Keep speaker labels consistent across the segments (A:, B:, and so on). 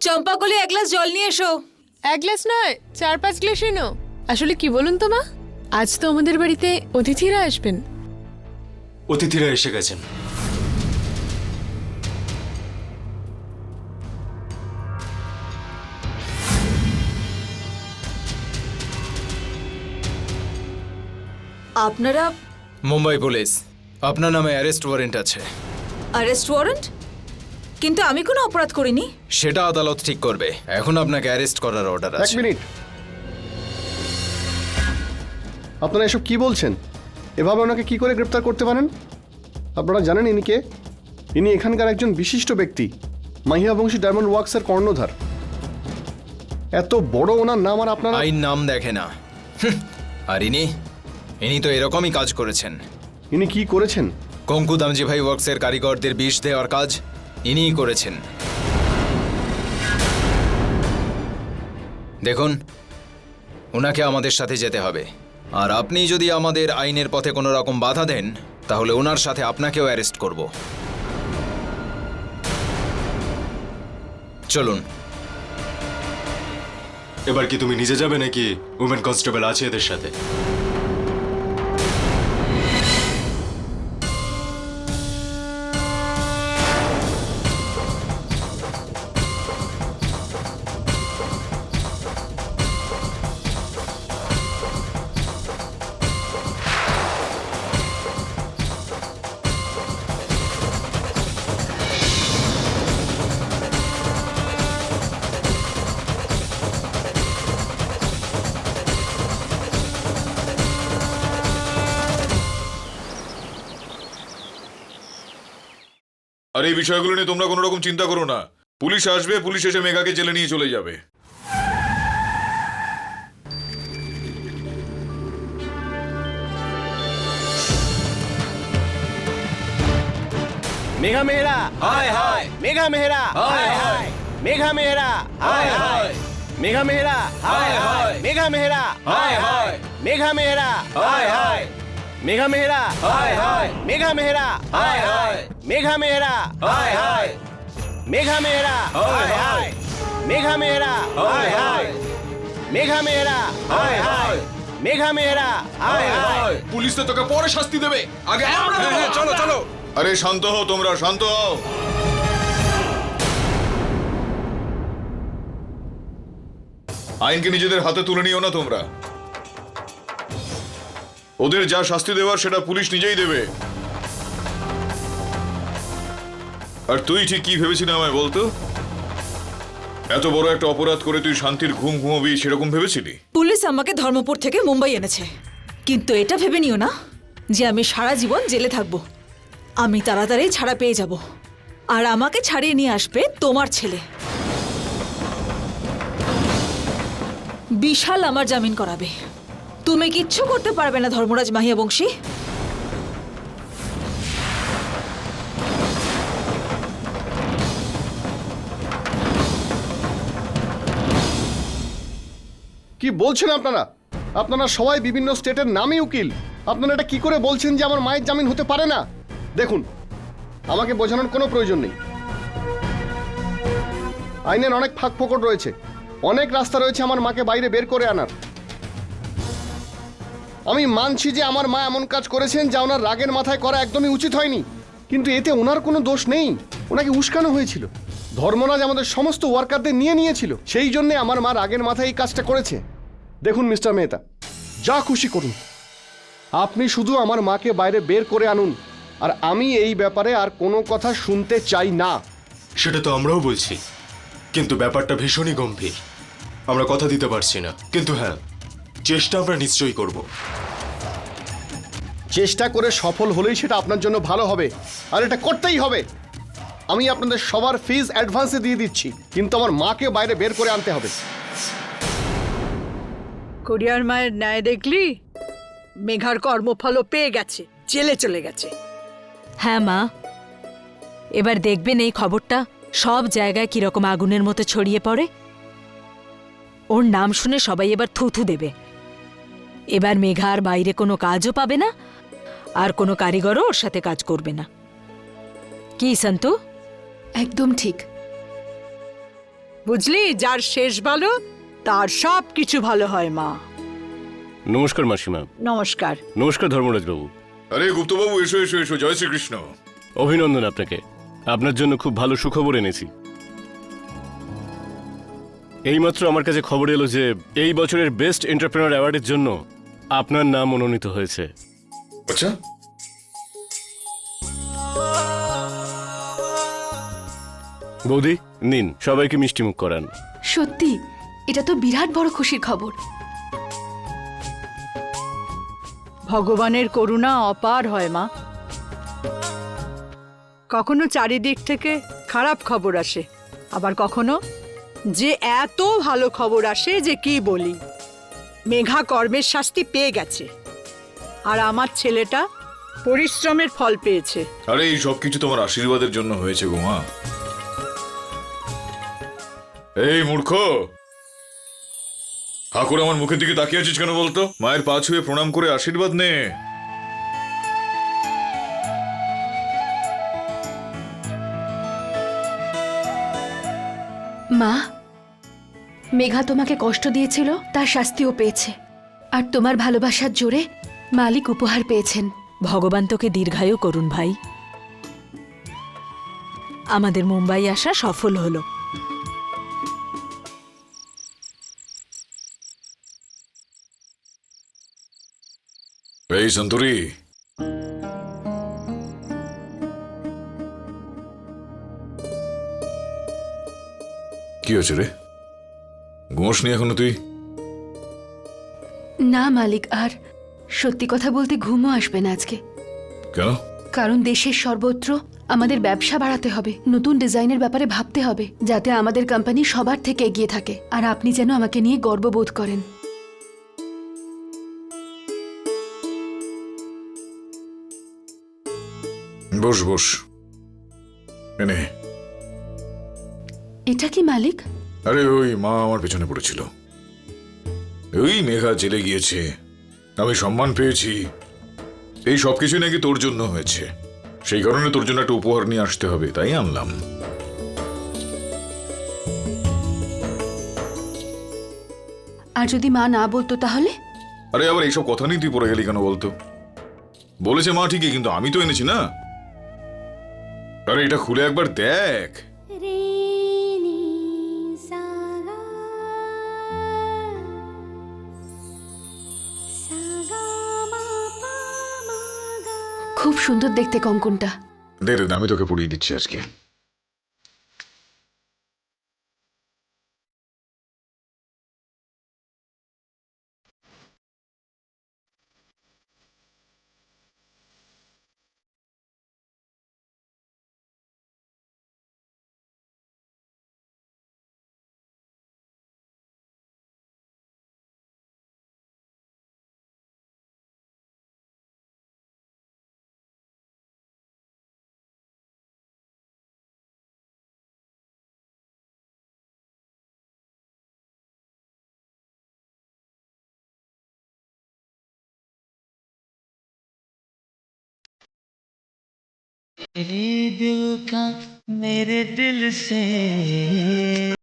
A: চম্পাকলি এক গ্লাস জল নিয়ে এসো।
B: এক গ্লাস নয় চার পাঁচ গ্লাস এনো আসলে কি বলুন তো মা? আজ তো আমাদের বাড়িতে অতিথিরা আসবেন।
C: অতিথিরা এসে গেছেন।
A: আপনারা?
C: মুম্বাই পুলিশ। আপনার নামে অ্যারেস্ট ওয়ারেন্ট আছে।
A: Arrest warrant? কিন্তু আমি কোনো অপরাধ করিনি।
C: সেটা আদালত ঠিক করবে। এখন আপনাকে অ্যারেস্ট করার অর্ডার
D: এক
C: আছে।
D: মিনিট। আপনারা এসব কি বলছেন? এভাবে ওনাকে কি করে গ্রেপ্তার করতে পারেন? আপনারা জানেন ইনি কে? ইনি এখানকার একজন বিশিষ্ট ব্যক্তি মাহিয়া বংশী ডায়মন্ড ওয়ার্কসের কর্ণধার। এত বড় ওনার নাম আর আপনারা
C: আইন নাম দেখে না। আর ইনি? ইনি তো এরকমই কাজ করেছেন।
D: ইনি কি করেছেন?
C: কঙ্কু দামজি ভাই ওয়ার্কসের কারিগরদের বিষ দেওয়ার কাজ ইনিই করেছেন। দেখুন ওনাকে আমাদের সাথে যেতে হবে। আর আপনি যদি আমাদের আইনের পথে কোনো রকম বাধা দেন তাহলে ওনার সাথে আপনাকেও অ্যারেস্ট করব। চলুন।
E: এবার কি তুমি নিজে যাবে নাকি উমেন কনস্টেবল আছে এদের সাথে?
F: এই বিষয়গুলো নিয়ে তোমরা কোনো রকম চিন্তা করো না। পুলিশ আসবে পুলিশ এসে মেঘাকে জেলে নিয়ে চলে যাবে।
G: মেঘা মেহরা। হায় হায়। মেঘা মেহরা। হায় হায় মেঘা মেহরা। হায়। হায়। মেঘা মেহরা। হায় হায়। মেঘা মেহরা। হায় হায়। মেঘা মেহরা। হায় হায়। মেঘা মেহরা। হায় হায়। মেঘা মেহরা। হায় হায়। মেঘা মেহরা। হায় হায়। মেঘা মেহরা। হায় হায়। মেঘা মেহরা। হায় হায়। মেঘা মেহরা। হায় হায়। মেঘা মেহরা। হায় হায়
F: পুলিশ তো তোকে পরে শাস্তি দেবে। আগে হ্যাঁ, আমরা হ্যাঁ, হ্যাঁ,
C: চলো চলো।
F: আরে শান্ত হও তোমরা শান্ত হও। আইনকে নিজেদের হাতে তুলে নিও না তোমরা। ওদের যা শাস্তি দেওয়ার সেটা পুলিশ নিজেই দেবে। আর তুই ঠিক কি ভেবেছিলি আমায় বলতো? এত বড় একটা অপরাধ করে তুই শান্তির ঘুম ঘুমাবি সেরকম ভেবেছিলি?
A: পুলিশ আমাকে ধর্মপুর থেকে মুম্বাই এনেছে। কিন্তু এটা ভেবে নিও না যে আমি সারা জীবন জেলে থাকব। আমি তাড়াতাড়ি ছাড়া পেয়ে যাব। আর আমাকে ছাড়িয়ে নিয়ে আসবে তোমার ছেলে। বিশাল আমার জামিন করাবে। তুমি কিচ্ছু করতে পারবে না, ধর্মরাজ মাহিয়া বংশী
D: কি বলছেন আপনারা? আপনারা সবাই বিভিন্ন স্টেটের নামই উকিল। আপনারা এটা কি করে বলছেন যে আমার মায়ের জামিন হতে পারে না? দেখুন, আমাকে বোঝানোর কোনো প্রয়োজন নেই। আইনের অনেক ফাঁক ফোকর রয়েছে। অনেক রাস্তা রয়েছে আমার মাকে বাইরে বের করে আনার। আমি মানছি যে আমার মা এমন কাজ করেছেন যা ওনার রাগের মাথায় করা একদমই উচিত হয়নি। কিন্তু এতে ওনার কোনো দোষ নেই। ওনাকে উস্কানো হয়েছিল। ধর্মরাজ আমাদের সমস্ত ওয়ার্কারদের নিয়ে নিয়েছিল। সেই জন্যে আমার মা রাগের মাথায় এই কাজটা করেছে। দেখুন, মিস্টার মেহতা, যা খুশি করুন। আপনি শুধু আমার মাকে বাইরে বের করে আনুন। আর আমি এই ব্যাপারে আর কোনো কথা শুনতে চাই না।
E: সেটা তো আমরাও বলছি। কিন্তু ব্যাপারটা ভীষণই গম্ভীর। আমরা কথা দিতে পারছি না। কিন্তু হ্যাঁ চেষ্টা আমরা নিশ্চয়ই করব।
D: চেষ্টা করে সফল হলেই সেটা আপনার জন্য ভালো হবে। আর এটা করতেই হবে। আমি আপনাদের সবার ফিজ অ্যাডভান্সে দিয়ে দিচ্ছি কিন্তু আমার মাকে বাইরে বের করে আনতে হবে।
H: কোরিয়ার মায়ের ন্যায় দেখলি? মেঘার কর্মফলও পেয়ে গেছে জেলে চলে গেছে।
I: হ্যাঁ মা। এবার দেখবেন এই খবরটা সব জায়গায় কীরকম আগুনের মতো ছড়িয়ে পড়ে। ওর নাম শুনে সবাই এবার থুথু দেবে। এবার মেঘা আর বাইরে কোনো কাজও পাবে না। আর কোনো কারিগরও ওর সাথে কাজ করবে না। কি সন্তু?
J: একদম ঠিক।
H: বুঝলি যার শেষ ভালো তার সব কিছু ভালো হয় মা।
G: নমস্কার মাসিমা।
H: নমস্কার।
G: নমস্কার ধর্মরাজ বাবু
F: আরে গুপ্তবাবু এসো এসো এসো জয় শ্রীকৃষ্ণ।
G: অভিনন্দন আপনাকে। আপনার জন্য খুব ভালো সুখবর এনেছি। এইমাত্র আমার কাছে খবর এলো যে এই বছরের বেস্ট এন্টারপ্রেনার অ্যাওয়ার্ডের জন্য আপনার নাম মনোনীত হয়েছে।
F: আচ্ছা
G: বৌদি নিন সবাইকে মিষ্টিমুখ করান।
J: সত্যি এটা তো বিরাট বড় খুশির খবর।
H: ভগবানের করুণা অপার হয় মা। কখনো চারিদিক থেকে খারাপ খবর আসে আবার কখনো যে এত ভালো খবর আসে যে কি বলি। মেঘা কর্মের শাস্তি পেয়ে গেছে। আর আমার ছেলেটা পরিশ্রমের ফল পেয়েছে।
F: আরে এই সব কিছু তোমার আশীর্বাদের জন্য হয়েছে গো মা। এই মূর্খ! ঠাকুর আমার মুখের দিকে তাকিয়ে আছিস কেন বলতো? মায়ের পা ছুঁয়ে প্রণাম করে আশীর্বাদ নে।
J: মা মেঘা তোমাকে কষ্ট দিয়েছিল তার শাস্তিও পেয়েছে। আর তোমার ভালোবাসার জোরে মালিক উপহার পেয়েছেন।
I: ভগবান তোকে দীর্ঘায়ু করুন ভাই। আমাদের মুম্বাই আসা সফল হলো।
F: এই সন্তুরি। কি হয়েছে রে? ঘুমোস নি এখনও তুই?
J: না মালিক আর সত্যি কথা বলতে ঘুমও আসবে না আজকে।
F: কেন?
J: কারণ দেশের সর্বত্র আমাদের ব্যবসা বাড়াতে হবে নতুন ডিজাইনের ব্যাপারে ভাবতে হবে যাতে আমাদের কোম্পানি সবার থেকে এগিয়ে থাকে। আর আপনি যেন আমাকে নিয়ে গর্ববোধ করেন।
F: বস বস। এনে।
J: এটা কি মালিক?
F: আরে ওই মা আমার পেছনে পড়েছিল। ওই মেঘা জেলে গিয়েছে। আমি সম্মান পেয়েছি। এই সব কিছু নাকি তোর জন্য হয়েছে। সেই কারণে তোর জন্য একটা উপহার নিয়ে আসতে হবে তাই আনলাম।
J: আর যদি মা না বলতো তাহলে?
F: আরে আবার এইসব কথা নিয়ে তুই পড়ে গেলি কেন বলতো? বলেছে মা ঠিকই কিন্তু আমি তো এনেছি না। আরে এটা খুলে একবার দেখ।
J: খুব সুন্দর দেখতে কঙ্কনটা।
F: দে দে আমি তোকে পুড়িয়ে দিচ্ছি আজকে।
K: मेरे दिल का मेरे दिल से।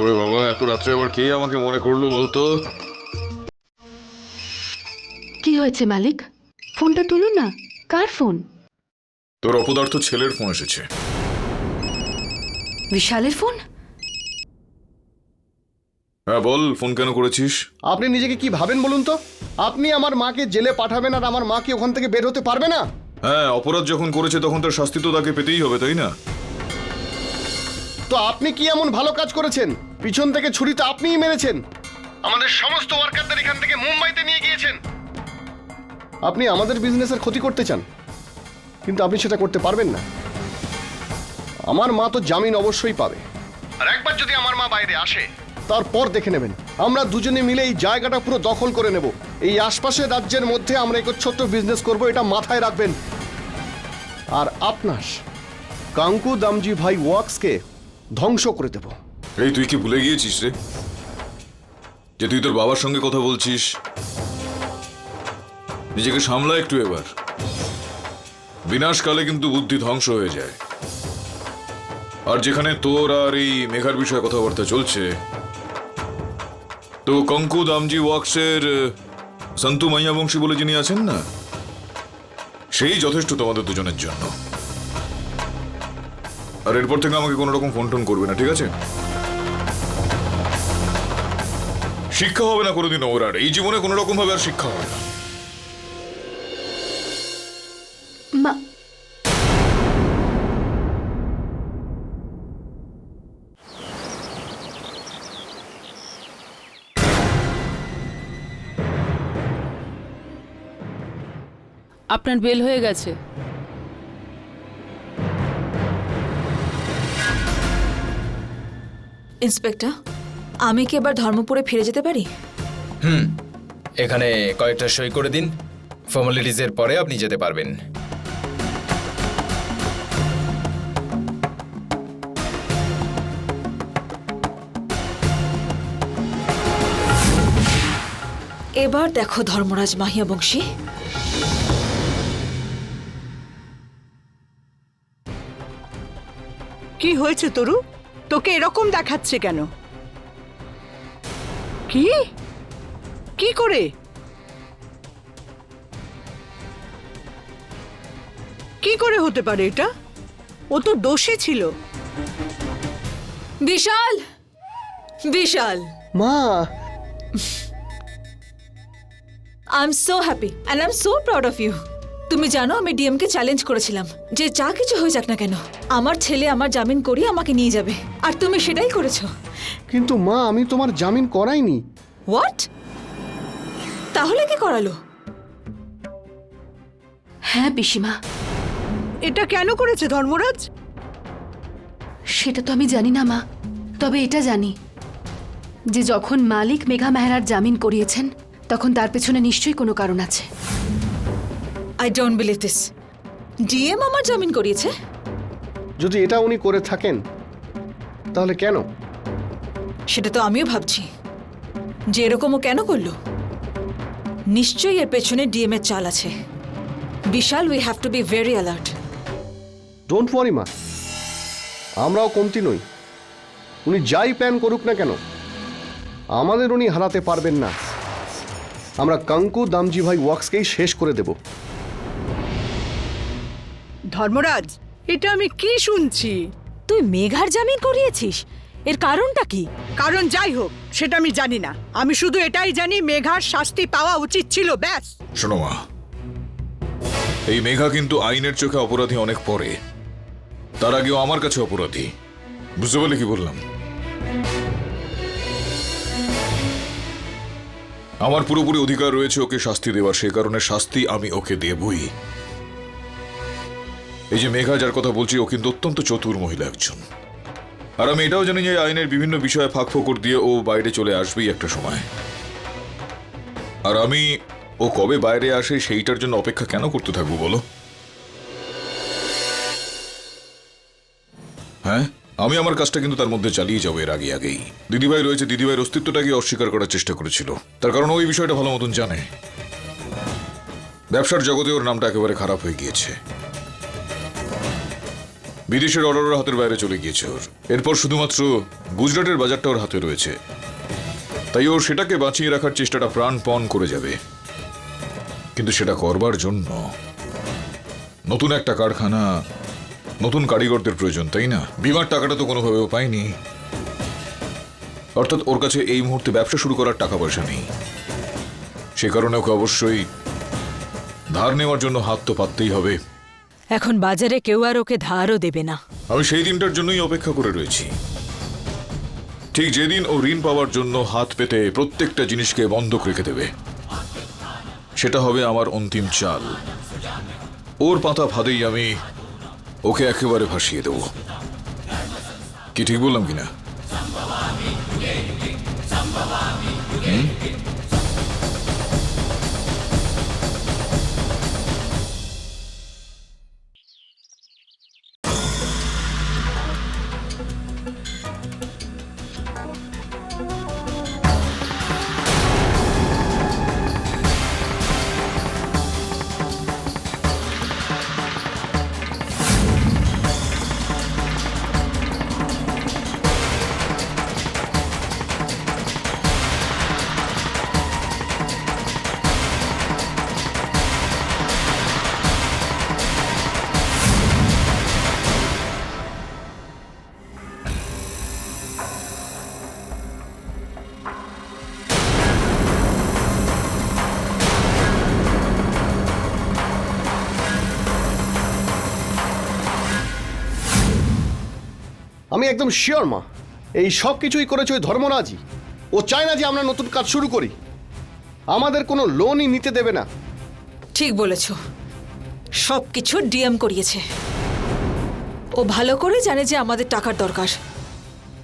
F: ওরে বাবা এত রাত্রে আবার কে আমাকে মনে করল বলতো?
J: কি হয়েছে মালিক? ফোনটা তুলুন না। কার ফোন?
F: তোর অপদার্থ ছেলের ফোন এসেছে।
J: বিশালের ফোন?
F: হ্যাঁ বল ফোন কেন করেছিস?
D: আপনি নিজেকে কি ভাবেন বলুন তো? আপনি আমার মাকে জেলে পাঠাবেন আর আমার মা কি ওখান থেকে বের হতে পারবে না?
F: হ্যাঁ অপরাধ যখন করেছে তখন তার শাস্তি তো তাকে পেতেই হবে তাই না?
D: তো আপনি কি এমন ভালো কাজ করেছেন? পিছন থেকে ছুরিতে আপনিই মেরেছেন। আমাদের সমস্ত ওয়ার্কারদের এখান থেকে মুম্বাইতে নিয়ে গিয়েছেন। আপনি আমাদের বিজনেসের ক্ষতি করতে চান, কিন্তু আপনি সেটা করতে পারবেন না। আমার মা তো জামিন অবশ্যই পাবে। আর একবার যদি আমার মা বাইরে আসে, তারপর দেখে নেবেন। আমরা দুজনে মিলে এই জায়গাটা পুরো দখল করে নেব। এই আশপাশের রাজ্যের মধ্যে আমরা এক ছোট্ট বিজনেস করব, এটা মাথায় রাখবেন। আর আপনার কাঙ্কু দামজি ভাই ওয়াক্সকে ধ্বংস করে দেব।
F: এই, তুই কি ভুলে গিয়েছিস রে? যে তুই তোর বাবার সঙ্গে কথা বলছিস? নিজেকে সামলা একটু এবার। বিনাশকালে কিন্তু বুদ্ধি ধ্বংস হয়ে যায়। আর যেখানে তোর আর এই মেঘার বিষয়ে কথাবার্তা চলছে, তো কঙ্কু দামজি ওয়াক্সের সন্তু মাইয়া বংশী বলে যিনি আছেন না, সেই যথেষ্ট তোমাদের দুজনের জন্য। আর এরপর থেকে আমাকে কোনো রকম ফোন টোন করবে না, ঠিক আছে? শিক্ষা হবে না কোনোদিন ওর আর এই জীবনে কোনো রকম ভাবে আর শিক্ষা হবে না।
J: মা।
B: আপনার বেল হয়ে গেছে।
A: ইন্সপেক্টর আমি কি এবার ধর্মপুরে ফিরে যেতে পারি?
C: হুম এখানে কয়েকটা সই করে দিন। ফর্মালিটিজের পরে আপনি যেতে পারবেন।
A: এবার দেখো ধর্মরাজ মাহিয়া বংশী
H: কি হয়েছে তরু? তোকে এরকম দেখাচ্ছে কেন? কি? কি করে? কি করে হতে পারে এটা? ও তো দোষী ছিল।
A: বিশাল! বিশাল!
D: মা!
A: I am so happy and I am so proud of you তুমি জানো আমি ডিএমকে চ্যালেঞ্জ করেছিলাম যে যা কিছু হয়ে যাক না কেন আমার ছেলে আমার জামিন করিয়ে আমাকে নিয়ে যাবে আর তুমি সেটাই করেছ।
D: কিন্তু মা আমি তোমার জামিন করাইনি।
A: হোয়াট তাহলে কি করালো?
J: হ্যাঁ পিসিমা।
H: এটা কেন করেছে ধর্মরাজ?
J: সেটা তো আমি জানি না মা। তবে এটা জানি যে যখন মালিক মেঘা মেহরার জামিন করিয়েছেন তখন তার পেছনে নিশ্চয়ই কোনো কারণ আছে।
A: I don't believe this DM আমার জামিন করিয়েছে?
D: যদি এটা উনি করে থাকেন তাহলে কেন?
A: সেটা তো আমিও ভাবছি। যে এরকম ও কেন করল? নিশ্চয়ই এর পেছনে ডিএম এর চাল আছে। Vishal we have to be very alert
D: don't worry মা। আমরাও কমতি নই। উনি যাই প্ল্যান করুক না কেন আমাদের উনি হারাতে পারবেন না। আমরা কাঙ্কু দামজি ভাই ওয়াক্সকেই শেষ করে দেব।
H: ধর্মরাজ এটা আমি কি শুনছি?
I: তুই মেঘার জামিন করিয়েছিস? এর কারণটা কি?
H: কারণ যাই হোক সেটা আমি জানি না। আমি শুধু এটাই জানি মেঘার শাস্তি পাওয়া উচিত ছিল ব্যাস।
F: শোনো মা এই মেঘা কিন্তু আইনের চোখে অপরাধী অনেক পরে। তার আগেও আমার কাছে অপরাধী। বুঝতে পারলে কি বললাম? আমার পুরোপুরি অধিকার রয়েছে ওকে শাস্তি দেওয়ার সে কারণে শাস্তি আমি ওকে দেবই। এই যে মেঘা যার কথা বলছি, ও কিন্তু অত্যন্ত চতুর মহিলা একজন। আর আমি এটাও জানি যে আইনের বিভিন্ন বিষয়ে ফাঁক ফোকর দিয়ে ও বাইরে চলে আসবেই একটা সময়। আর আমি, ও কবে বাইরে আসে সেইটার জন্য অপেক্ষা কেন করতে থাকব বলো? হ্যাঁ আমি আমার কাজটা কিন্তু তার মধ্যে চালিয়ে যাব এর আগে আগেই। দিদিভাই রয়েছে, দিদিভাইয়ের অস্তিত্বটাকে অস্বীকার করার চেষ্টা করেছিল। তার কারণ ওই বিষয়টা ভালো মতন জানে। ব্যবসার জগতে ওর নামটা একেবারে খারাপ হয়ে গিয়েছে। বিদেশের অর্ডার হাতের বাইরে চলে গিয়েছে ওর। এরপর শুধুমাত্র গুজরাটের বাজারটা ওর হাতে রয়েছে। তাই ও সেটাকে বাঁচিয়ে রাখার চেষ্টাটা প্রাণপণ করে যাবে। কিন্তু সেটা করবার জন্য নতুন একটা কারখানা, নতুন কারিগরদের প্রয়োজন, তাই না? বিমার টাকাটা তো কোনোভাবেও পাইনি অর্থাৎ ওর কাছে এই মুহূর্তে ব্যবসা শুরু করার টাকা পয়সা নেই। সে কারণে ওকে অবশ্যই ধার নেওয়ার জন্য হাত তো পাততেই হবে।
I: এখন বাজারে কেউ আর ওকে ধারও দেবে না।
F: আমি সেই দিনটার জন্যই অপেক্ষা করে রয়েছি। ঠিক যেদিন ও ঋণ পাওয়ার জন্য হাত পেতে প্রত্যেকটা জিনিসকে বন্ধক রেখে দেবে। সেটা হবে আমার অন্তিম চাল। ওর পাতা ফাঁদেই আমি ওকে একেবারে ভাসিয়ে দেব। কি ঠিক বললাম কিনা?
D: একদম শিওর মা। এই সব কিছুই করেছে ওই ধর্মরাজই ও চায় না যে আমরা নতুন কাজ শুরু করি। আমাদের কোনো লোনই নিতে দেবে না।
A: ঠিক বলেছ। সব কিছু ডিএম করিয়েছে। ও ভালো করে জানে যে আমাদের টাকার দরকার।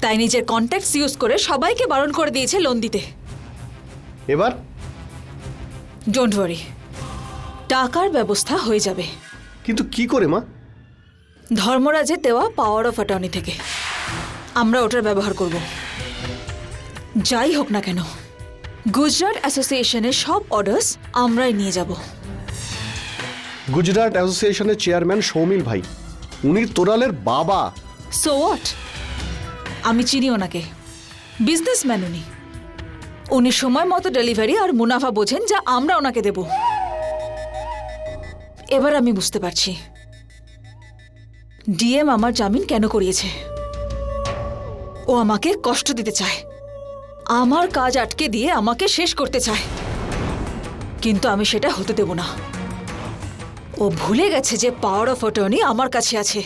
A: তাই নিজের কন্ট্যাক্টস ইউজ করে সবাইকে বারণ করে দিয়েছে লোন দিতে।
D: এবার?
A: ডোন্ট ওয়ারি টাকার ব্যবস্থা হয়ে যাবে।
D: কিন্তু কি করে মা?
A: ধর্মরাজের দেওয়া পাওয়ার অফ অ্যাটর্নি থেকে। আমরা ওটার ব্যবহার করব। যাই হোক না কেন গুজরাট অ্যাসোসিয়েশনের সব অর্ডার্স আমরাই নিয়ে যাব।
D: গুজরাট অ্যাসোসিয়েশনের চেয়ারম্যান সৌমিল ভাই উনি তোরালের বাবা।
A: সো হোয়াট আমি চিনি ওনাকে। বিজনেসম্যান উনি। উনি সময় মতো ডেলিভারি আর মুনাফা বোঝেন যা আমরা ওনাকে দেব। এবার আমি বুঝতে পারছি। ডিএম আমার জামিন কেন করিয়েছে? ও আমাকে কষ্ট দিতে চায়। আমার কাজ আটকে দিয়ে আমাকে শেষ করতে চায়। কিন্তু আমি সেটা হতে দেব না। ও ভুলে গেছে যে পাওয়ার অফ অটর্নি আমার কাছে আছে।